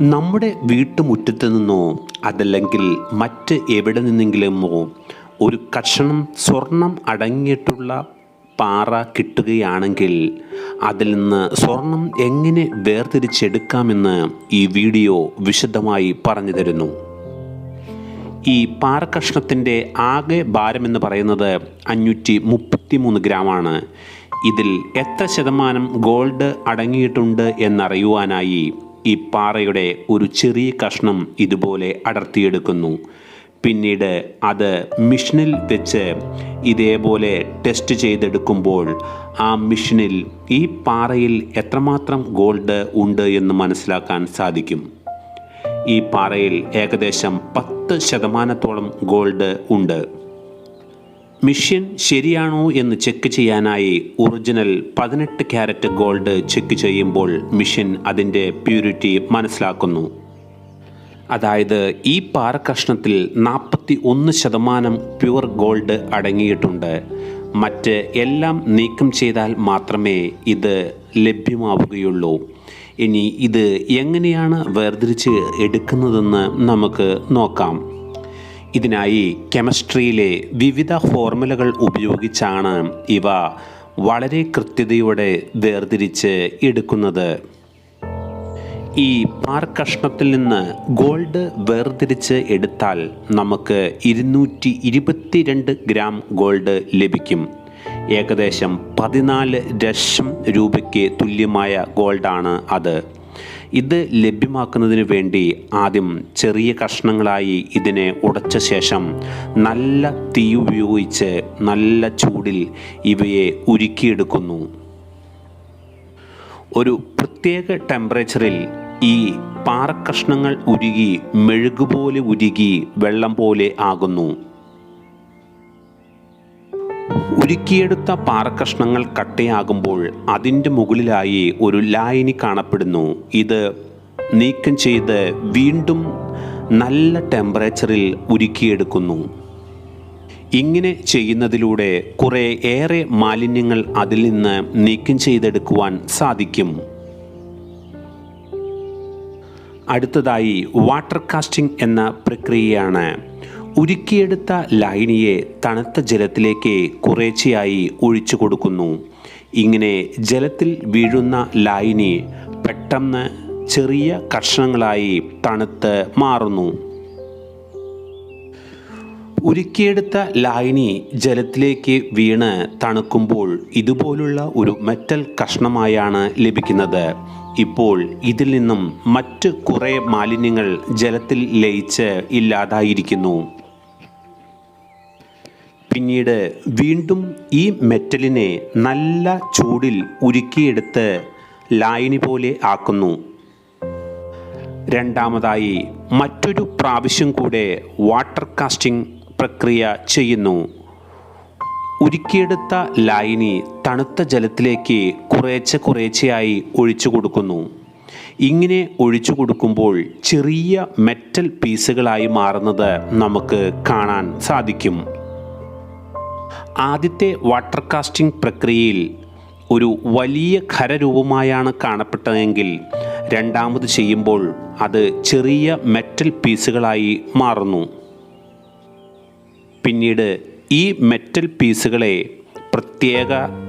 നമ്മുടെ വീട്ടുമുറ്റത്ത് നിന്നോ അതല്ലെങ്കിൽ മറ്റ് എവിടെ നിന്നെങ്കിലുമോ ഒരു കഷണം സ്വർണം അടങ്ങിയിട്ടുള്ള പാറ കിട്ടുകയാണെങ്കിൽ അതിൽ നിന്ന് സ്വർണം എങ്ങനെ വേർതിരിച്ചെടുക്കാമെന്ന് ഈ വീഡിയോ വിശദമായി പറഞ്ഞു തരുന്നു. ഈ പാറക്കഷ്ണത്തിന്റെ ആകെ ഭാരമെന്ന് പറയുന്നത് അഞ്ഞൂറ്റി മുപ്പത്തി മൂന്ന് ഗ്രാമാണ്. ഇതിൽ എത്ര ശതമാനം ഗോൾഡ് അടങ്ങിയിട്ടുണ്ട് എന്നറിയുവാനായി ഈ പാറയുടെ ഒരു ചെറിയ കഷ്ണം ഇതുപോലെ അടർത്തിയെടുക്കുന്നു. പിന്നീട് അത് മിഷനിൽ വെച്ച് ഇതേപോലെ ടെസ്റ്റ് ചെയ്തെടുക്കുമ്പോൾ ആ മിഷനിൽ ഈ പാറയിൽ എത്രമാത്രം ഗോൾഡ് ഉണ്ട് എന്ന് മനസ്സിലാക്കാൻ സാധിക്കും. ഈ പാറയിൽ ഏകദേശം പത്ത് ശതമാനത്തോളം ഗോൾഡ് ഉണ്ട്. മിഷ്യൻ ശരിയാണോ എന്ന് ചെക്ക് ചെയ്യാനായി ഒറിജിനൽ പതിനെട്ട് ക്യാരറ്റ് ഗോൾഡ് ചെക്ക് ചെയ്യുമ്പോൾ മിഷ്യൻ അതിന്റെ പ്യൂരിറ്റി മനസ്സിലാക്കുന്നു. അതായത് ഈ പാറക്കഷ്ണത്തിൽ നാൽപ്പത്തി ഒന്ന് ശതമാനം പ്യുവർ ഗോൾഡ് അടങ്ങിയിട്ടുണ്ട്. മറ്റ് എല്ലാം നീക്കം ചെയ്താൽ മാത്രമേ ഇത് ലഭ്യമാവുകയുള്ളൂ. ഇനി ഇത് എങ്ങനെയാണ് വേർതിരിച്ച് എടുക്കുന്നതെന്ന് നമുക്ക് നോക്കാം. ഇതിനായി കെമിസ്ട്രിയിലെ വിവിധ ഫോർമുലകൾ ഉപയോഗിച്ചാണ് ഇവ വളരെ കൃത്യതയോടെ വേർതിരിച്ച് എടുക്കുന്നത്. ഈ പാർക്കഷ്ണത്തിൽ നിന്ന് ഗോൾഡ് വേർതിരിച്ച് എടുത്താൽ നമുക്ക് ഇരുന്നൂറ്റി ഇരുപത്തിരണ്ട് ഗ്രാം ഗോൾഡ് ലഭിക്കും. ഏകദേശം പതിനാല് ലക്ഷം രൂപയ്ക്ക് തുല്യമായ ഗോൾഡാണ് അത്. ഇത് ലഭ്യമാക്കുന്നതിന് വേണ്ടി ആദ്യം ചെറിയ കഷ്ണങ്ങളായി ഇതിനെ ഉടച്ച ശേഷം നല്ല തീ ഉപയോഗിച്ച് നല്ല ചൂടിൽ ഇവയെ ഉരുക്കിയെടുക്കുന്നു. ഒരു പ്രത്യേക ടെമ്പറേച്ചറിൽ ഈ പാറക്കഷ്ണങ്ങൾ ഉരുകി മെഴുകുപോലെ ഉരുകി വെള്ളം പോലെ ആകുന്നു. ഉരുക്കിയെടുത്ത പാറക്കഷ്ണങ്ങൾ കട്ടയാകുമ്പോൾ അതിന്റെ മുകളിലായി ഒരു ലായനി കാണപ്പെടുന്നു. ഇത് നീക്കം ചെയ്ത് വീണ്ടും നല്ല ടെമ്പറേച്ചറിൽ ഉരുക്കിയെടുക്കുന്നു. ഇങ്ങനെ ചെയ്യുന്നതിലൂടെ കുറേ ഏറെ മാലിന്യങ്ങൾ അതിൽ നിന്ന് നീക്കം ചെയ്തെടുക്കുവാൻ സാധിക്കും. അടുത്തതായി വാട്ടർ കാസ്റ്റിംഗ് എന്ന പ്രക്രിയയാണ്. ഉരുക്കിയെടുത്ത ലൈനിയെ തണുത്ത ജലത്തിലേക്ക് കുറേച്ചയായി ഒഴിച്ചു കൊടുക്കുന്നു. ഇങ്ങനെ ജലത്തിൽ വീഴുന്ന ലൈനി പെട്ടെന്ന് ചെറിയ കഷ്ണങ്ങളായി തണുത്ത് മാറുന്നു. ഉരുക്കിയെടുത്ത ലായനി ജലത്തിലേക്ക് വീണ് തണുക്കുമ്പോൾ ഇതുപോലുള്ള ഒരു മെറ്റൽ കഷ്ണമായാണ് ലഭിക്കുന്നത്. ഇപ്പോൾ ഇതിൽ നിന്നും മറ്റ് കുറേ മാലിന്യങ്ങൾ ജലത്തിൽ ലയിച്ച് ഇല്ലാതായിരിക്കുന്നു. പിന്നീട് വീണ്ടും ഈ മെറ്റലിനെ നല്ല ചൂടിൽ ഉരുക്കിയെടുത്ത് ലായനി പോലെ ആക്കുന്നു. രണ്ടാമതായി മറ്റൊരു പ്രാവശ്യം കൂടെ വാട്ടർ കാസ്റ്റിംഗ് പ്രക്രിയ ചെയ്യുന്നു. ഉരുക്കിയെടുത്ത ലായനി തണുത്ത ജലത്തിലേക്ക് കുറേച്ചെ കുറേച്ചയായി ഒഴിച്ചു കൊടുക്കുന്നു. ഇങ്ങനെ ഒഴിച്ചു കൊടുക്കുമ്പോൾ ചെറിയ മെറ്റൽ പീസുകളായി മാറുന്നത് നമുക്ക് കാണാൻ സാധിക്കും. ആദ്യത്തെ വാട്ടർ കാസ്റ്റിംഗ് പ്രക്രിയയിൽ ഒരു വലിയ ഖരരൂപമായാണ് കാണപ്പെട്ടതെങ്കിൽ രണ്ടാമത് ചെയ്യുമ്പോൾ അത് ചെറിയ മെറ്റൽ പീസുകളായി മാറുന്നു. പിന്നീട് ഈ മെറ്റൽ പീസുകളെ പ്രത്യേക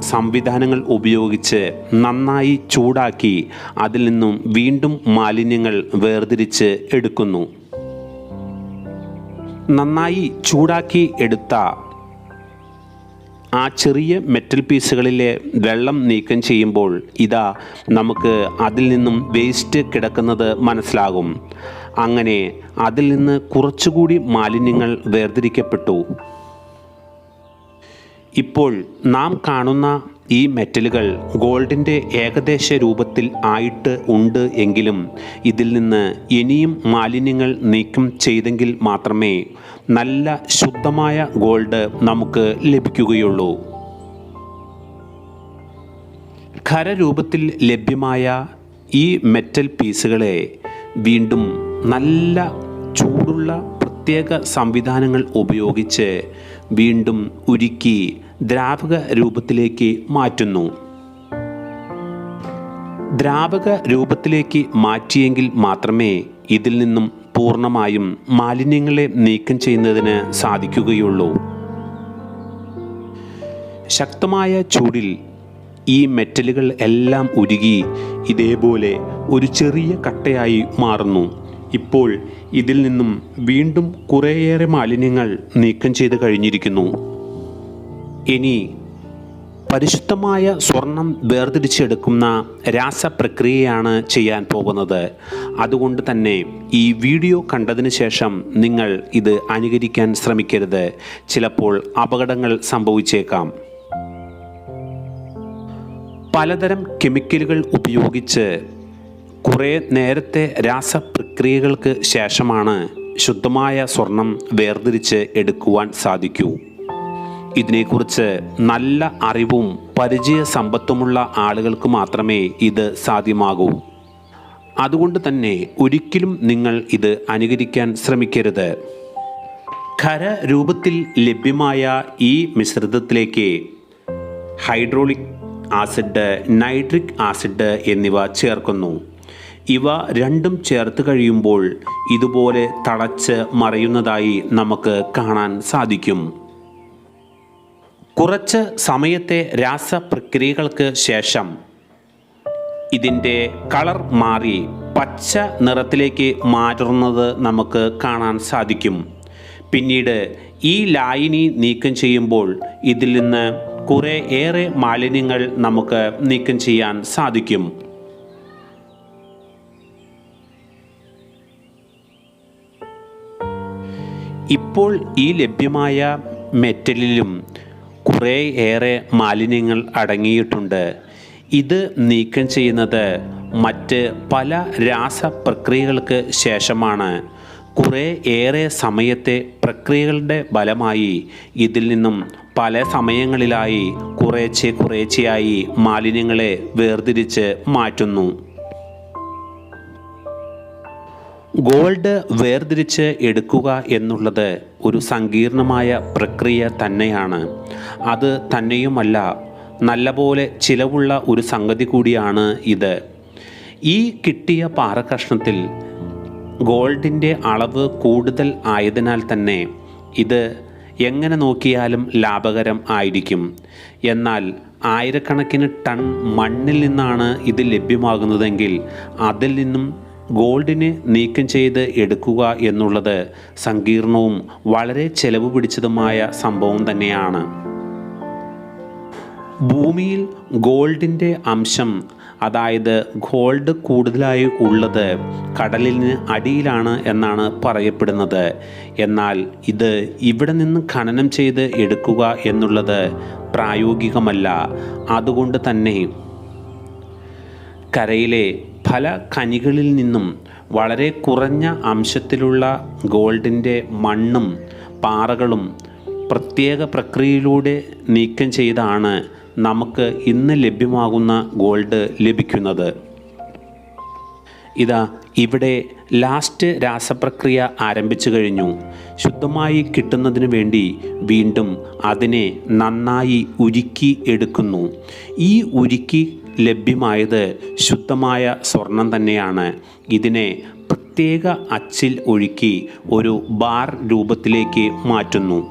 സംവിധാനങ്ങൾ ഉപയോഗിച്ച് നന്നായി ചൂടാക്കി അതിൽ നിന്നും വീണ്ടും മാലിന്യങ്ങൾ വേർതിരിച്ച് എടുക്കുന്നു. നന്നായി ചൂടാക്കി എടുത്ത ആ ചെറിയ മെറ്റൽ പീസുകളിലെ വെള്ളം നീക്കം ചെയ്യുമ്പോൾ ഇതാ നമുക്ക് അതിൽ നിന്നും വേസ്റ്റ് കിടക്കുന്നത് മനസ്സിലാകും. അങ്ങനെ അതിൽ നിന്ന് കുറച്ചുകൂടി മാലിന്യങ്ങൾ വേർതിരിക്കപ്പെട്ടു. ഇപ്പോൾ നാം കാണുന്ന ഈ മെറ്റലുകൾ ഗോൾഡിന്റെ ഏകദേശ രൂപത്തിൽ ആയിട്ട് ഉണ്ട് എങ്കിലും ഇതിൽ നിന്ന് ഇനിയും മാലിന്യങ്ങൾ നീക്കം ചെയ്തെങ്കിൽ മാത്രമേ നല്ല ശുദ്ധമായ ഗോൾഡ് നമുക്ക് ലഭിക്കുകയുള്ളൂ. ഖരരൂപത്തിൽ ലഭ്യമായ ഈ മെറ്റൽ പീസുകളെ വീണ്ടും നല്ല ചൂടുള്ള പ്രത്യേക സംവിധാനങ്ങൾ ഉപയോഗിച്ച് വീണ്ടും ഉരുക്കി ദ്രാവക രൂപത്തിലേക്ക് മാറ്റുന്നു. ദ്രാവക രൂപത്തിലേക്ക് മാറ്റിയെങ്കിൽ മാത്രമേ ഇതിൽ നിന്നും പൂർണമായും മാലിന്യങ്ങളെ നീക്കം ചെയ്യുന്നതിന് സാധിക്കുകയുള്ളൂ. ശക്തമായ ചൂടിൽ ഈ മെറ്റലുകൾ എല്ലാം ഉരുകി ഇതേപോലെ ഒരു ചെറിയ കട്ടയായി മാറുന്നു. ഇപ്പോൾ ഇതിൽ നിന്നും വീണ്ടും കുറേയേറെ മാലിന്യങ്ങൾ നീക്കം ചെയ്ത് കഴിഞ്ഞിരിക്കുന്നു. ഇനി പരിശുദ്ധമായ സ്വർണം വേർതിരിച്ചെടുക്കുന്ന രാസപ്രക്രിയയാണ് ചെയ്യാൻ പോകുന്നത്. അതുകൊണ്ട് തന്നെ ഈ വീഡിയോ കണ്ടതിന് ശേഷം നിങ്ങൾ ഇത് അനുകരിക്കാൻ ശ്രമിക്കരുത്. ചിലപ്പോൾ അപകടങ്ങൾ സംഭവിച്ചേക്കാം. പലതരം കെമിക്കലുകൾ ഉപയോഗിച്ച് കുറേ നേരത്തെ രാസപ്രക്രിയകൾക്ക് ശേഷമാണ് ശുദ്ധമായ സ്വർണം വേർതിരിച്ച് എടുക്കുവാൻ സാധിക്കൂ. ഇതിനെക്കുറിച്ച് നല്ല അറിവും പരിചയ സമ്പത്തുമുള്ള ആളുകൾക്ക് മാത്രമേ ഇത് സാധ്യമാകൂ. അതുകൊണ്ട് തന്നെ ഒരിക്കലും നിങ്ങൾ ഇത് അനുകരിക്കാൻ ശ്രമിക്കരുത്. ഖര രൂപത്തിൽ ലഭ്യമായ ഈ മിശ്രിതത്തിലേക്ക് ഹൈഡ്രോളിക് ആസിഡ് നൈട്രിക് ആസിഡ് എന്നിവ ചേർക്കുന്നു. ഇവ രണ്ടും ചേർത്ത് കഴിയുമ്പോൾ ഇതുപോലെ തളച്ച് മറയുന്നതായി നമുക്ക് കാണാൻ സാധിക്കും. കുറച്ച് സമയത്തെ രാസപ്രക്രിയകൾക്ക് ശേഷം ഇതിന്റെ കളർ മാറി പച്ച നിറത്തിലേക്ക് മാറ്റുന്നത് നമുക്ക് കാണാൻ സാധിക്കും. പിന്നീട് ഈ ലായിനി നീക്കം ചെയ്യുമ്പോൾ ഇതിൽ നിന്ന് കുറേ ഏറെ മാലിന്യങ്ങൾ നമുക്ക് നീക്കം ചെയ്യാൻ സാധിക്കും. ഇപ്പോൾ ഈ ലഭ്യമായ മെറ്റലിലും കുറേ ഏറെ മാലിന്യങ്ങൾ അടങ്ങിയിട്ടുണ്ട്. ഇത് നീക്കം ചെയ്യുന്നത് മറ്റ് പല രാസപ്രക്രിയകൾക്ക് ശേഷമാണ്. കുറേ ഏറെ സമയത്തെ പ്രക്രിയകളുടെ ഫലമായി ഇതിൽ നിന്നും പല സമയങ്ങളിലായി കുറേശ്ശെ കുറേച്ചെയായി മാലിന്യങ്ങളെ വേർതിരിച്ച് മാറ്റുന്നു. ഗോൾഡ് വേർതിരിച്ച് എടുക്കുക എന്നുള്ളത് ഒരു സങ്കീർണമായ പ്രക്രിയ തന്നെയാണ്. അത് തന്നെയുമല്ല നല്ലപോലെ ചിലവുള്ള ഒരു സംഗതി കൂടിയാണ് ഇത്. ഈ കിട്ടിയ പാറക്കഷ്ണത്തിൽ ഗോൾഡിന്റെ അളവ് കൂടുതൽ ആയതിനാൽ തന്നെ ഇത് എങ്ങനെ നോക്കിയാലും ലാഭകരം ആയിരിക്കും. എന്നാൽ ആയിരക്കണക്കിന് ടൺ മണ്ണിൽ നിന്നാണ് ഇത് ലഭ്യമാകുന്നതെങ്കിൽ അതിൽ നിന്നും ഗോൾഡിനെ നീക്കം ചെയ്ത് എടുക്കുക എന്നുള്ളത് സങ്കീർണവും വളരെ ചെലവ് പിടിച്ചതുമായ സംഭവം തന്നെയാണ്. ഭൂമിയിൽ ഗോൾഡിന്റെ അംശം അതായത് ഗോൾഡ് കൂടുതലായി ഉള്ളത് കടലിന് അടിയിലാണ് എന്നാണ് പറയപ്പെടുന്നത്. എന്നാൽ ഇത് ഇവിടെ നിന്ന് ഖനനം ചെയ്ത് എടുക്കുക എന്നുള്ളത് പ്രായോഗികമല്ല. അതുകൊണ്ട് തന്നെ കരയിലെ പല കനികളിൽ നിന്നും വളരെ കുറഞ്ഞ അംശത്തിലുള്ള ഗോൾഡിന്റെ മണ്ണും പാറകളും പ്രത്യേക പ്രക്രിയയിലൂടെ നീക്കം ചെയ്താണ് നമുക്ക് ഇന്ന് ലഭ്യമാകുന്ന ഗോൾഡ് ലഭിക്കുന്നത്. ഇതാ ഇവിടെ ലാസ്റ്റ് രാസപ്രക്രിയ ആരംഭിച്ചു കഴിഞ്ഞു. ശുദ്ധമായി കിട്ടുന്നതിന് വേണ്ടി വീണ്ടും അതിനെ നന്നായി ഉരുക്കി എടുക്കുന്നു. ഈ ഉരുക്കി ലഭ്യമായത് ശുദ്ധമായ സ്വർണം തന്നെയാണ്. ഇതിനെ പ്രത്യേക അച്ചിൽ ഒഴുക്കി ഒരു ബാർ രൂപത്തിലേക്ക് മാറ്റുന്നു.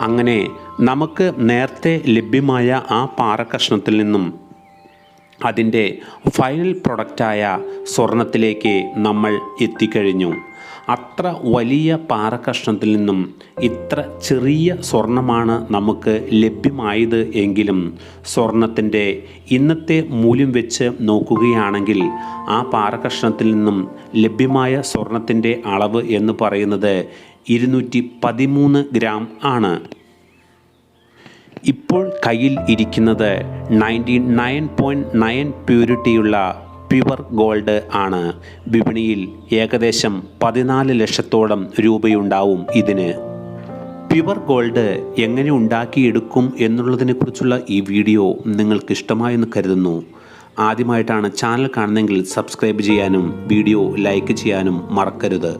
അങ്ങനെ നമുക്ക് നേരത്തെ ലഭ്യമായ ആ പാറ കഷ്ണത്തിൽ നിന്നും അതിന്റെ ഫൈനൽ പ്രൊഡക്റ്റായ സ്വർണത്തിലേക്ക് നമ്മൾ എത്തിക്കഴിഞ്ഞു. അത്ര വലിയ പാറക്കഷ്ണത്തിൽ നിന്നും ഇത്ര ചെറിയ സ്വർണമാണ് നമുക്ക് ലഭ്യമായത് എങ്കിലും സ്വർണത്തിന്റെ ഇന്നത്തെ മൂല്യം വെച്ച് നോക്കുകയാണെങ്കിൽ ആ പാറക്കഷ്ണത്തിൽ നിന്നും ലഭ്യമായ സ്വർണത്തിന്റെ അളവ് എന്ന് പറയുന്നത് ഇരുന്നൂറ്റി പതിമൂന്ന് ഗ്രാം ആണ്. ഇപ്പോൾ കയ്യിൽ ഇരിക്കുന്നത് നയന്റി നയൻ പോയിന്റ് നയൻ പ്യൂരിറ്റിയുള്ള പ്യുവർ ഗോൾഡ് ആണ്. വിപണിയിൽ ഏകദേശം പതിനാല് ലക്ഷത്തോളം രൂപയുണ്ടാവും ഇതിന്. പ്യുവർ ഗോൾഡ് എങ്ങനെ ഉണ്ടാക്കിയെടുക്കും എന്നുള്ളതിനെക്കുറിച്ചുള്ള ഈ വീഡിയോ നിങ്ങൾക്ക് ഇഷ്ടമായെന്ന് കരുതുന്നു. ആദ്യമായിട്ടാണ് ചാനൽ കാണുന്നതെങ്കിൽ സബ്സ്ക്രൈബ് ചെയ്യാനും വീഡിയോ ലൈക്ക് ചെയ്യാനും മറക്കരുത്.